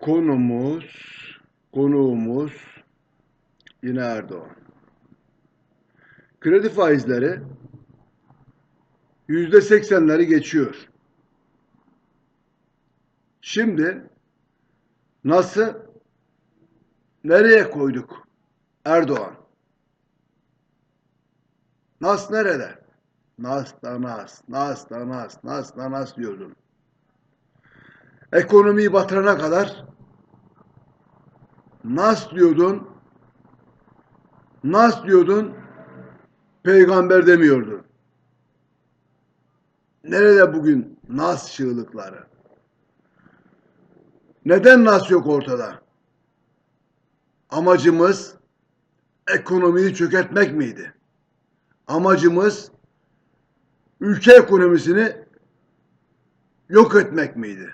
Konumuz, konuğumuz yine Erdoğan. Kredi faizleri yüzde seksenleri geçiyor. Şimdi nasıl nereye koyduk Erdoğan? Nas nerede? Nas da nas, nas da nas, nas da nas diyordun. Ekonomiyi batırana kadar nas diyordun, nas diyordun, peygamber demiyordun. Nerede bugün nas çığlıkları? Neden nas yok ortada? Amacımız ekonomiyi çökertmek miydi? Amacımız ülke ekonomisini yok etmek miydi?